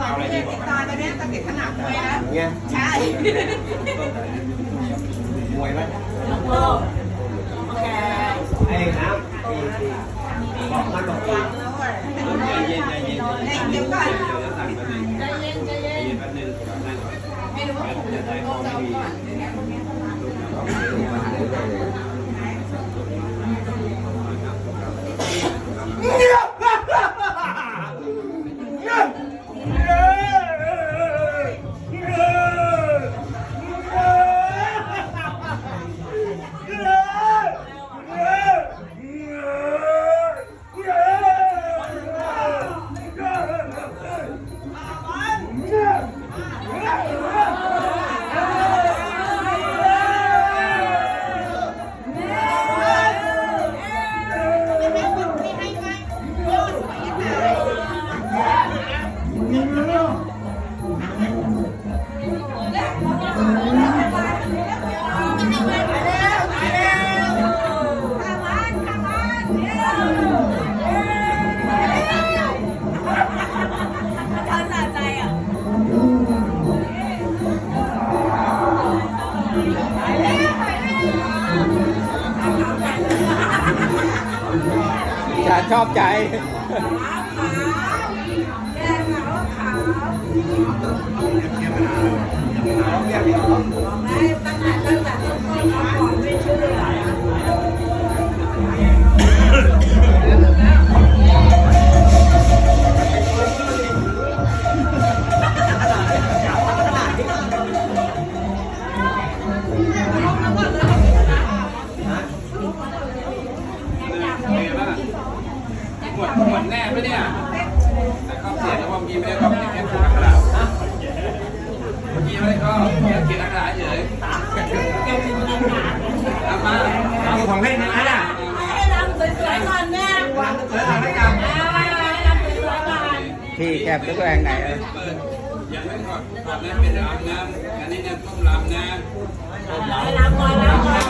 ก่อนที่จะติดต่อตอนนี้ต้องติดขนาดมวยนะเนี่ยใช่มวยไหมโอเคไอ้น้ำปีปีบอกมันบอกปีใจเย็นใจเย็นเดี๋ยวก่อนเดี๋ยวสั่งมาหนึ่งใจเย็นใจเย็นแป๊บนึงนั่งก่อนไม่รู้ว่าผมจะได้ของไม่มี จะชอบใจ เป็นไงบ้าง หมดหมดแน่ไหมเนี่ย แต่เขาเสียแล้วว่าเมื่อกี้ไม่ได้ก็แค่ถูกอักขระเมื่อกี้ไม่ได้ก็แค่เขียนอักขระเฉยเอามาเอาของเล่นนะนะให้รำสวยๆก่อนแม่เออเอาให้กลับให้รำสวยๆก่อนพี่แคบตัวเองไหนเออเปิดยังไม่ก่อนก่อนนั้นเป็นรำนะอันนี้เนี่ยต้มรำนะให้รำก่อนรำก่อน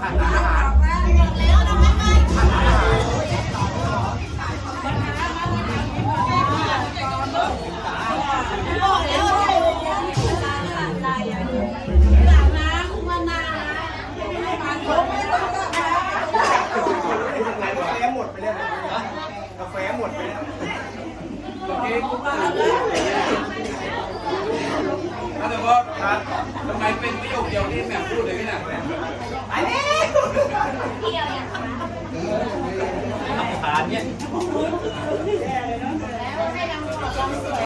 กาแฟหมดไปแล้วกาแฟหมดไปแล้ว ถ้าแต่ว่าทำไมเป็นประโยคเดียวที่แม่พูดเลยนี่นะ ผ่านเนี่ยแล้วให้นางสวย